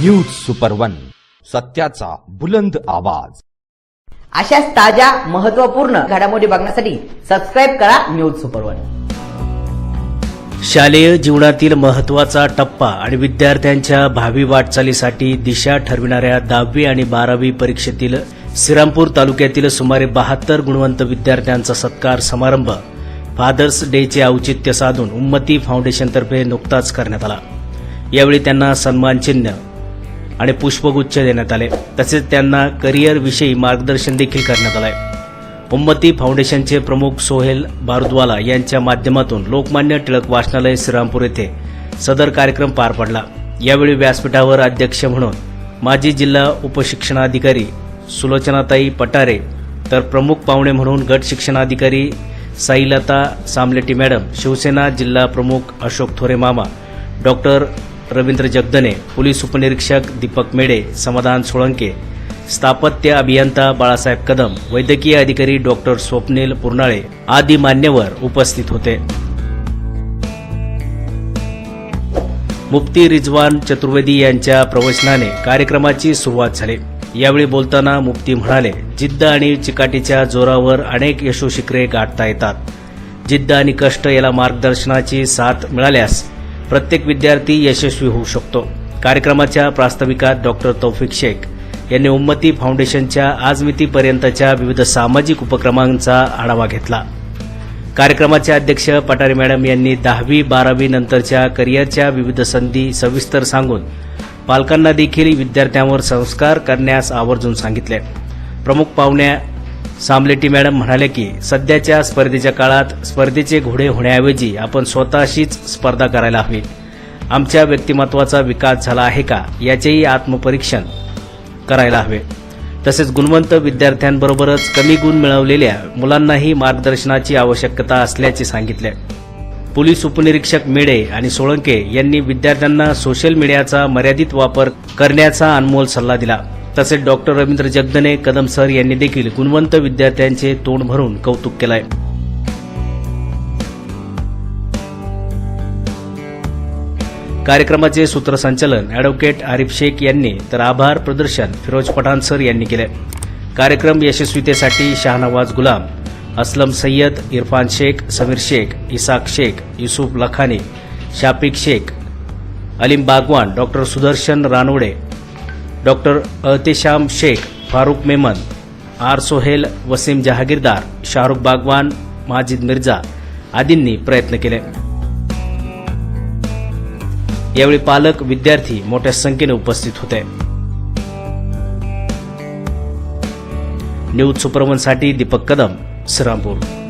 News super one सत्याचा बुलंद आवाज. अशाच ताज्या महत्त्वपूर्ण घडामोडी बघण्यासाठी सबस्क्राईब करा न्यूज सुपर वन शालेय जीवनातील महत्त्वाचा टप्पा आणि विद्यार्थ्यांच्या भावी वाटचालीसाठी दिशा ठरविणाऱ्या दहावी आणि बारावी परीक्षेतील श्रीरामपूर तालुक्यातील सुमारे बहात्तर गुणवंत विद्यार्थ्यांचा सत्कार समारंभ फादर्स डेचे औचित्य साधून उम्मती फाउंडेशनतर्फे नुकताच करण्यात आला. यावेळी त्यांना सन्मानचिन्ह आणि पुष्पगुच्छ देण्यात आले. तसेच त्यांना करिअर विषयी मार्गदर्शन देखील करण्यात आलंय. उम्मती फाउंडेशनचे प्रमुख सोहेल भारद्वाला यांच्या माध्यमातून लोकमान्य टिळक वाचनालय श्रीरामपूर येथे सदर कार्यक्रम पार पडला. यावेळी व्यासपीठावर अध्यक्ष म्हणून माजी जिल्हा उपशिक्षणाधिकारी सुलोचनाताई पटारे तर प्रमुख पाहुणे म्हणून गट शिक्षणाधिकारी साईलता सामलेटी मॅडम शिवसेना जिल्हा प्रमुख अशोक थोरे मामा डॉक्टर रवींद्र जगदने पोलीस उपनिरीक्षक दीपक मेडे समाधान सोळंके स्थापत्य अभियंता बाळासाहेब कदम वैद्यकीय अधिकारी डॉक्टर स्वप्नील पुरनाळे आदी मान्यवर उपस्थित होते. मुफ्ती रिजवान चतुर्वेदी यांच्या प्रवचनाने कार्यक्रमाची सुरुवात झाली. यावेळी बोलताना मुफ्ती म्हणाले जिद्द आणि चिकाटीच्या जोरावर अनेक यशोशिखरे गाठता येतात. जिद्द आणि कष्ट याला मार्गदर्शनाची साथ मिळाल्यास प्रत्येक विद्यार्थी यशस्वी होऊ शकतो. कार्यक्रमाच्या प्रास्ताविकात डॉक्टर तौफिक शेख यांनी उम्मती फाउंडेशनच्या आजमितीपर्यंतच्या विविध सामाजिक उपक्रमांचा आढावा घेतला. कार्यक्रमाचे अध्यक्ष पटारे मॅडम यांनी दहावी बारावी नंतरच्या करिअरच्या विविध संधी सविस्तर सांगून पालकांना देखील विद्यार्थ्यांवर संस्कार करण्यास आवर्जून सांगितले. प्रमुख पाहुण्या सामलेटी मॅडम म्हणाले की सध्याच्या स्पर्धेच्या काळात स्पर्धेचे घोडे होण्याऐवजी आपण स्वतःशीच स्पर्धा करायला हवी. आमच्या व्यक्तिमत्वाचा विकास झाला आहे का याचेही आत्मपरीक्षण करायला हवे. तसेच गुणवंत विद्यार्थ्यांबरोबरच कमी गुण मिळवलेल्या मुलांनाही मार्गदर्शनाची आवश्यकता असल्याचे सांगितले. पोलीस उपनिरीक्षक मेडे आणि सोळंके यांनी विद्यार्थ्यांना सोशल मीडियाचा मर्यादित वापर करण्याचा अनमोल सल्ला दिला. तसेच डॉक्टर रवींद्र जगदने कदम सर यांनी देखील गुणवंत विद्यार्थ्यांचे तोंड भरून कौतुक केलंय. कार्यक्रमाचे सूत्रसंचालन अॅडव्होकेट आरिफ शेख यांनी तर आभार प्रदर्शन फिरोज पठाण सर यांनी केले. कार्यक्रम यशस्वीतेसाठी Shahnawaz Gulam Aslam Sayyed Irfan Shaikh Sameer Shaikh Isaq Shaikh Yusuf Lakhani Shafiq Shaikh Aleem Bagwan doctor Sudarshan Ranwade doctor Ahtesham Shaikh Farukh Memon R Sohel Waseem Jahagirdar Shahrukh Bagwan Majid Mirza आदींनी प्रयत्न केले. यावेळी पालक विद्यार्थी मोठ्या संख्येने उपस्थित होते. न्यूज सुपरवनसाठी दीपक कदम श्रीरामपूर.